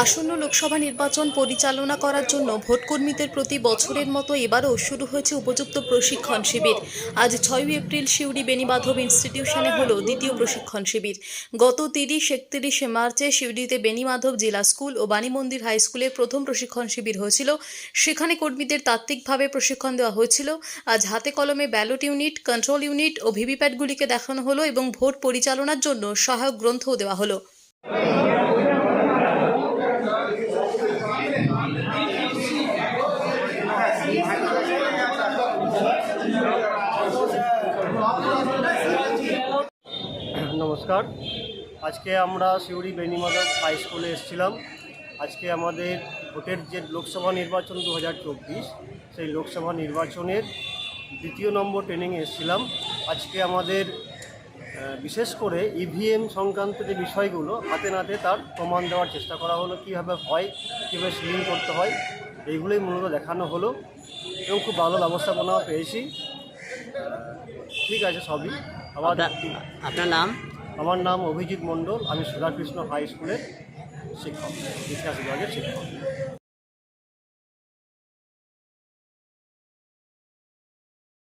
লোকসভা নির্বাচন পরিচালনা করার জন্য ভোটকর্মীদের প্রতি বছরের মতো এবারও শুরু হয়েছে উপযুক্ত প্রশিক্ষণ শিবির। আজ ছয়ই এপ্রিল শিউড়ি বেনিবাধব ইনস্টিটিউশনে হলো দ্বিতীয় প্রশিক্ষণ শিবির। গত তিরিশ একত্রিশে মার্চে শিউড়িতে বেনিমাধব জেলা স্কুল ও বাণীমন্দির হাই স্কুলের প্রথম প্রশিক্ষণ শিবির হয়েছিল। সেখানে কর্মীদের তাত্ত্বিকভাবে প্রশিক্ষণ দেওয়া হয়েছিল। আজ হাতে কলমে ব্যালট ইউনিট, কন্ট্রোল ইউনিট ও ভিভিপ্যাটগুলিকে দেখানো হলো এবং ভোট পরিচালনার জন্য সহায়ক গ্রন্থও দেওয়া হলো। নমস্কার। আজকে আমরা সিউড়ি বেনিমাধব হাই স্কুলে এসেছিলাম। আজকে আমাদের ভোটের যে লোকসভা নির্বাচন দু হাজার চব্বিশ, সেই লোকসভা নির্বাচনের দ্বিতীয় নম্বর ট্রেনিংয়ে এসেছিলাম। আজকে আমাদের বিশেষ করে ইভিএম সংক্রান্ত যে বিষয়গুলো, হাতে নাতে তার প্রমাণ দেওয়ার চেষ্টা করা হলো, কীভাবে হয়, কীভাবে সিলিং করতে হয়, এইগুলোই মূলত দেখানো হলো এবং খুব ভালো ব্যবস্থাপনাও পেয়েছি। ঠিক আছে, সবই। আবার আপনার নাম? আমার নাম অভিজিৎ মণ্ডল আমি সুধাকৃষ্ণ হাই স্কুলের শিক্ষক ইতিহাস বিভাগের শিক্ষক।